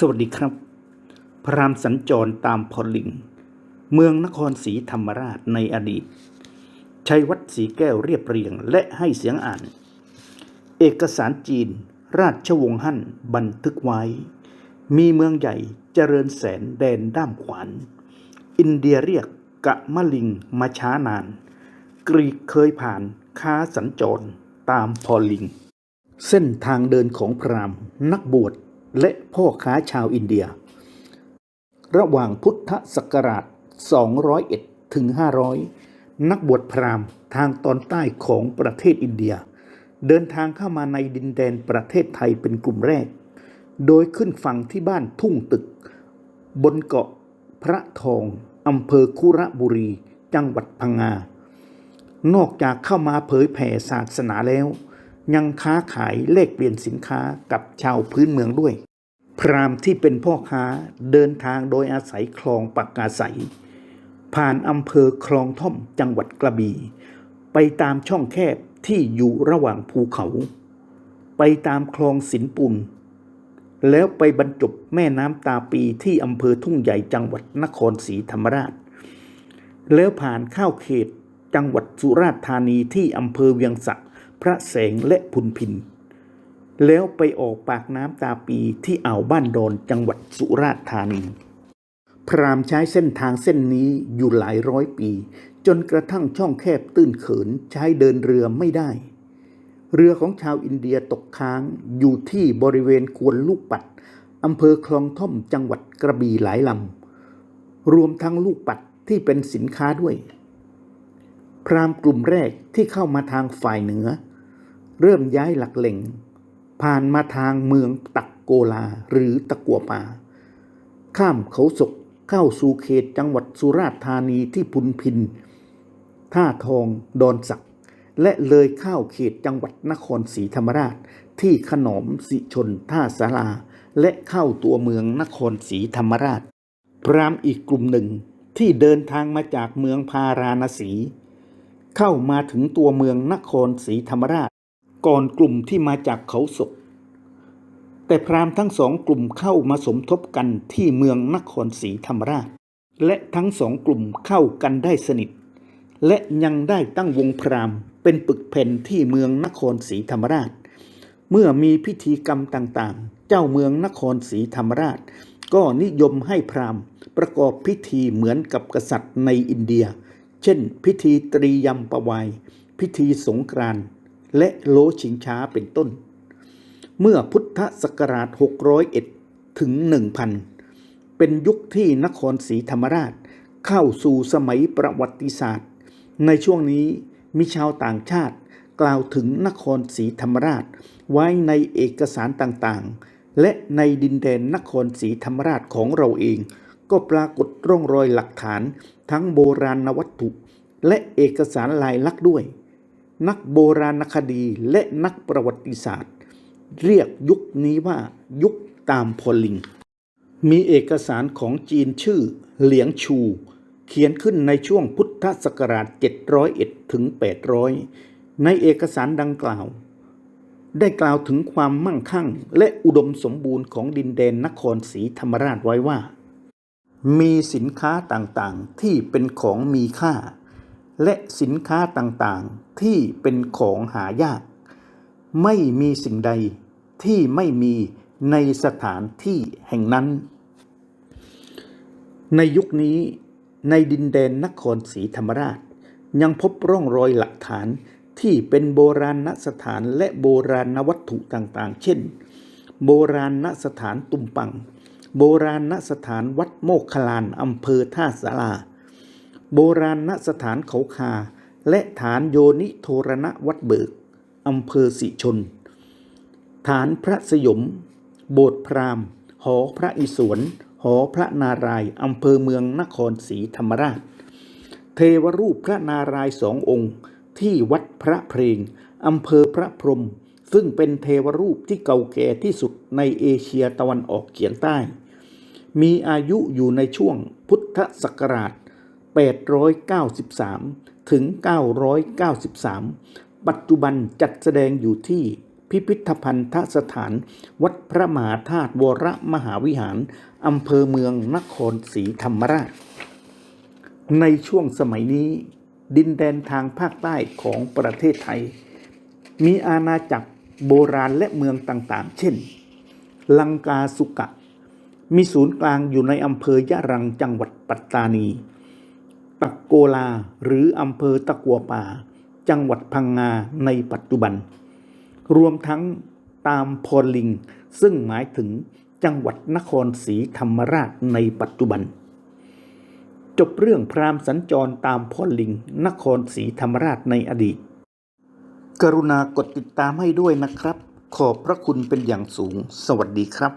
สวัสดีครับ พรามสัญจรตามพอลิง เมืองนครศรีธรรมราชในอดีตชัยวัดศรีแก้วเรียบเรียงและให้เสียงอ่าน เอกสารจีน ราชวงศ์ฮั่นบันทึกไว้ มีเมืองใหญ่เจริญแสนแดนด้ามขวาน อินเดียเรียกกะมะลิงมาช้านาน กรีกเคยผ่านค้าสัญจรตามพอลิง เส้นทางเดินของพรามนักบวช และพ่อค้าชาวอินเดีย ระหว่างพุทธศักราช 201 ถึง 500 นักบวชพราหมณ์ทางตอนใต้ของประเทศอินเดีย เดินทางเข้ามาในดินแดนประเทศไทยเป็นกลุ่มแรก โดยขึ้นฝั่งที่บ้านทุ่งตึก บนเกาะพระทองอำเภอคุระบุรี จังหวัดพังงา นอกจากเข้ามาเผยแผ่ศาสนาแล้ว ยังค้าขายเลขเปลี่ยนสินค้ากับชาวพื้นเมืองด้วย พราหมณ์ที่เป็นพ่อค้าเดินทางโดยอาศัยคลองปักกาใส ผ่านอำเภอคลองท่อมจังหวัดกระบี่ไปตามช่องแคบที่อยู่ระหว่างภูเขา ไปตามคลองสินปุนแล้วไปบรรจบแม่น้ำตาปีที่อำเภอทุ่งใหญ่จังหวัดนครศรีธรรมราช แล้วผ่านเข้าเขตจังหวัดสุราษฎร์ธานีที่อำเภอเวียงสะ พระแสงและพุนพิน แล้วไปออกปากน้ำตาปีที่อ่าวบ้านดอนจังหวัดสุราษฎร์ธานีพรามใช้เส้นทางเส้นนี้อยู่หลายร้อยปี จนกระทั่งช่องแคบตื้นเขินใช้เดินเรือไม่ได้ เรือของชาวอินเดียตกค้างอยู่ที่บริเวณควนลูกปัดอำเภอคลองท่อมจังหวัดกระบี่หลายลำ รวมทั้งลูกปัดที่เป็นสินค้าด้วย พรามกลุ่มแรกที่เข้ามาทางฝ่ายเหนือ เริ่มย้ายหลักแหล่ง ผ่านมาทางเมืองตักโกลาหรือตะกัวป่า ข้ามเขาศกเข้าสู่เขตจังหวัดสุราษฎร์ธานีที่พุนพิน ท่าทองดอนสัก และเลยเข้าเขตจังหวัดนครศรีธรรมราช ที่ขนอมสิชนท่าสารา และเข้าตัวเมืองนครศรีธรรมราช พรามอีกกลุ่มหนึ่งที่เดินทางมาจากเมืองพาราณสี เข้ามาถึงตัวเมืองนครศรีธรรมราช ก่อนกลุ่มที่มาจากเขาศก แต่พราหมณ์ทั้งสองกลุ่มเข้ามาสมทบกันที่เมืองนครศรีธรรมราช และทั้งสองกลุ่มเข้ากันได้สนิท และยังได้ตั้งวงพราหมณ์เป็นปึกแผ่นที่เมืองนครศรีธรรมราช เมื่อมีพิธีกรรมต่างๆ เจ้าเมืองนครศรีธรรมราช ก็นิยมให้พราหมณ์ประกอบพิธีเหมือนกับกษัตริย์ในอินเดีย เช่น พิธีตรียมประวาย พิธีสงกรานต์ และโลชิงช้าเป็นต้น เมื่อพุทธศักราช 601 ถึง 1000 เป็นยุคที่นครศรีธรรมราชเข้าสู่สมัยประวัติศาสตร์ ในช่วงนี้มีชาวต่างชาติกล่าวถึงนครศรีธรรมราชไว้ในเอกสารต่างๆ และในดินแดนนครศรีธรรมราชของเราเอง ก็ปรากฏร่องรอยหลักฐานทั้งโบราณวัตถุ และเอกสารลายลักษณ์ด้วย นักโบราณคดีและนักประวัติศาสตร์ เรียกยุคนี้ว่ายุคตามพลิง มีเอกสารของจีนชื่อเหลียงชู เขียนขึ้นในช่วงพุทธศักราช 701 ถึง 800 ในเอกสารดังกล่าว ได้กล่าวถึงความมั่งคั่ง และอุดมสมบูรณ์ของดินแดนนครศรีธรรมราชไว้ว่า มีสินค้าต่างๆที่เป็นของมีค่า และสินค้าต่างๆ ที่เป็นของหายาก ไม่มีสิ่งใดที่ไม่มีในสถานที่แห่งนั้น ในยุคนี้ในดินแดนนครศรีธรรมราช ยังพบร่องรอยหลักฐานที่เป็นโบราณสถานและโบราณวัตถุต่างๆ เช่น โบราณสถานตุมปัง โบราณสถานวัดโมกขลานอำเภอท่าสารา โบราณสถานเขาคา และฐานโยนิโทรณวัดเบิกอำเภอสิชน ฐานพระสยม โบสถ์พราหมณ์ หอพระอิศวรหอพระนารายอำเภอเมืองนครศรีธรรมราช เทวรูปพระนารายสององค์ ที่วัดพระเพลงอำเภอพระพรม ซึ่งเป็นเทวรูปที่เก่าแก่ที่สุดในเอเชียตะวันออกเฉียงใต้ มีอายุอยู่ในช่วงพุทธศักราช 893 ถึง 993 ปัจจุบันจัดแสดงอยู่ที่พิพิธภัณฑสถาน วัดพระมหาธาตุวรมหาวิหาร อำเภอเมืองนครศรีธรรมราช ในช่วงสมัยนี้ ดินแดนทางภาคใต้ของประเทศไทย มีอาณาจักรโบราณและเมืองต่างๆ เช่น ลังกาสุกะ มีศูนย์กลางอยู่ในอำเภอยะรังจังหวัดปัตตานี ตะโกลาหรืออำเภอตะกัวป่า จังหวัดพังงาในปัจจุบัน รวมทั้งตามพรลิง ซึ่งหมายถึงจังหวัดนครศรีธรรมราชในปัจจุบัน จบเรื่องพราหมณ์สัญจรตามพรลิง นครศรีธรรมราชในอดีต กรุณากดติดตามให้ด้วยนะครับ ขอบพระคุณเป็นอย่างสูง สวัสดีครับ